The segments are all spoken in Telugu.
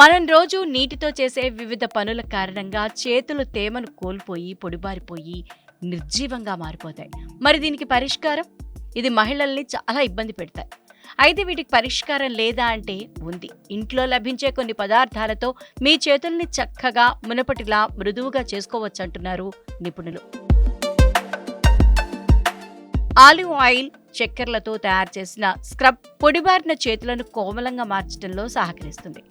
మనం రోజు నీటితో చేసే వివిధ పనుల కారణంగా చేతులు తేమను కోల్పోయి పొడిబారిపోయి నిర్జీవంగా మారిపోతాయి. మరి దీనికి పరిష్కారం? ఇది మహిళల్ని చాలా ఇబ్బంది పెడతాయి. అయితే వీటికి పరిష్కారం లేదా అంటే ఉంది. ఇంట్లో లభించే కొన్ని పదార్థాలతో మీ చేతుల్ని చక్కగా మునపటిలా మృదువుగా చేసుకోవచ్చు అంటున్నారు నిపుణులు. ఆలివ్ ఆయిల్ చక్కెరలతో తయారు చేసిన స్క్రబ్ పొడిబారిన చేతులను కోమలంగా మార్చడంలో సహకరిస్తుంది.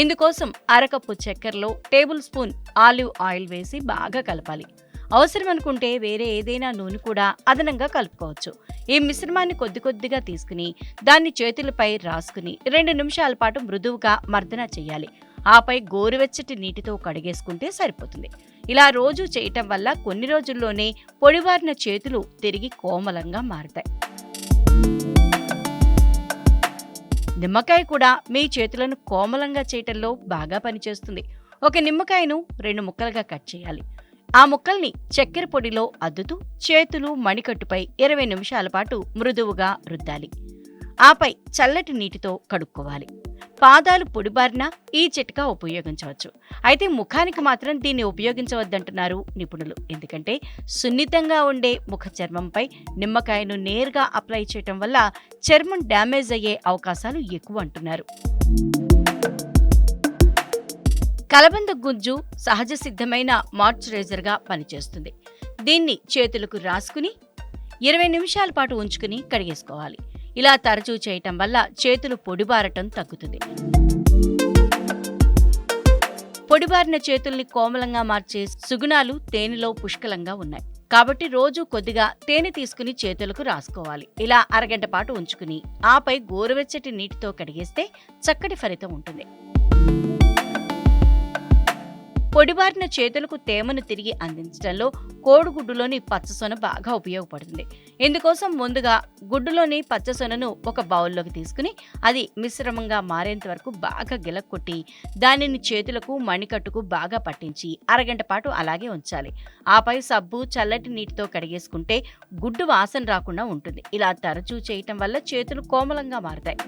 ఇందుకోసం అరకప్పు చక్కెరలో టేబుల్ స్పూన్ ఆలివ్ ఆయిల్ వేసి బాగా కలపాలి. అవసరం అనుకుంటే వేరే ఏదైనా నూనె కూడా అదనంగా కలుపుకోవచ్చు. ఈ మిశ్రమాన్ని కొద్ది కొద్దిగా తీసుకుని దాన్ని చేతులపై రాసుకుని రెండు నిమిషాల పాటు మృదువుగా మర్దన చేయాలి. ఆపై గోరువెచ్చటి నీటితో కడిగేసుకుంటే సరిపోతుంది. ఇలా రోజు చేయటం వల్ల కొన్ని రోజుల్లోనే పొడివారిన చేతులు తిరిగి కోమలంగా మారతాయి. నిమ్మకాయ కూడా మీ చేతులను కోమలంగా చేయటంలో బాగా పనిచేస్తుంది. ఒక నిమ్మకాయను రెండు ముక్కలుగా కట్ చేయాలి. ఆ ముక్కల్ని చక్కెర పొడిలో అద్దుతూ చేతులు మణికట్టుపై ఇరవై నిమిషాల పాటు మృదువుగా రుద్దాలి. ఆపై చల్లటి నీటితో కడుక్కోవాలి. పాదాలు పొడిబారినా ఈ చిట్కా ఉపయోగించవచ్చు. అయితే ముఖానికి మాత్రం దీన్ని ఉపయోగించవద్దంటున్నారు నిపుణులు. ఎందుకంటే సున్నితంగా ఉండే ముఖ చర్మంపై నిమ్మకాయను నేరుగా అప్లై చేయటం వల్ల చర్మం డ్యామేజ్ అయ్యే అవకాశాలు ఎక్కువ అంటున్నారు. కలబంద గుజ్జు సహజ సిద్ధమైన మాయిశ్చరైజర్గా పనిచేస్తుంది. దీన్ని చేతులకు రాసుకుని ఇరవై నిమిషాల పాటు ఉంచుకుని కడిగేసుకోవాలి. ఇలా తరచూ చేయటం వల్ల చేతులు పొడిబారటం తగ్గుతుంది. పొడిబారిన చేతుల్ని కోమలంగా మార్చే సుగుణాలు తేనెలో పుష్కలంగా ఉన్నాయి. కాబట్టి రోజు కొద్దిగా తేనె తీసుకుని చేతులకు రాసుకోవాలి. ఇలా అరగంట పాటు ఉంచుకుని ఆపై గోరువెచ్చటి నీటితో కడిగేస్తే చక్కటి ఫలితం ఉంటుంది. పొడిబారిన చేతులకు తేమను తిరిగి అందించడంలో కోడిగుడ్డులోని పచ్చసొన బాగా ఉపయోగపడుతుంది. ఇందుకోసం ముందుగా గుడ్డులోని పచ్చసొనను ఒక బౌల్లోకి తీసుకుని అది మిశ్రమంగా మారేంత వరకు బాగా గిలక్కొట్టి దానిని చేతులకు మణికట్టుకు బాగా పట్టించి అరగంట పాటు అలాగే ఉంచాలి. ఆపై సబ్బు చల్లటి నీటితో కడిగేసుకుంటే గుడ్డు వాసన రాకుండా ఉంటుంది. ఇలా తరచూ చేయటం వల్ల చేతులు కోమలంగా మారుతాయి.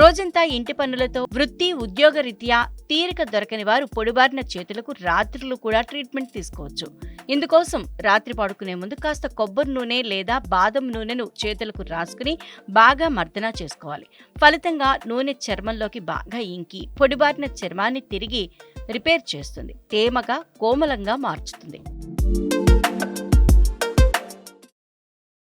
రోజంతా ఇంటి పనులతో వృత్తి ఉద్యోగ రీత్యా తీరిక దొరకని వారు పొడిబారిన చేతులకు రాత్రులు కూడా ట్రీట్మెంట్ తీసుకోవచ్చు. ఇందుకోసం రాత్రి పడుకునే ముందు కాస్త కొబ్బరి నూనె లేదా బాదం నూనెను చేతులకు రాసుకుని బాగా మర్దన చేసుకోవాలి. ఫలితంగా నూనె చర్మంలోకి బాగా ఇంకి పొడిబారిన చర్మాన్ని తిరిగి రిపేర్ చేస్తుంది. తేమగా కోమలంగా మార్చుతుంది.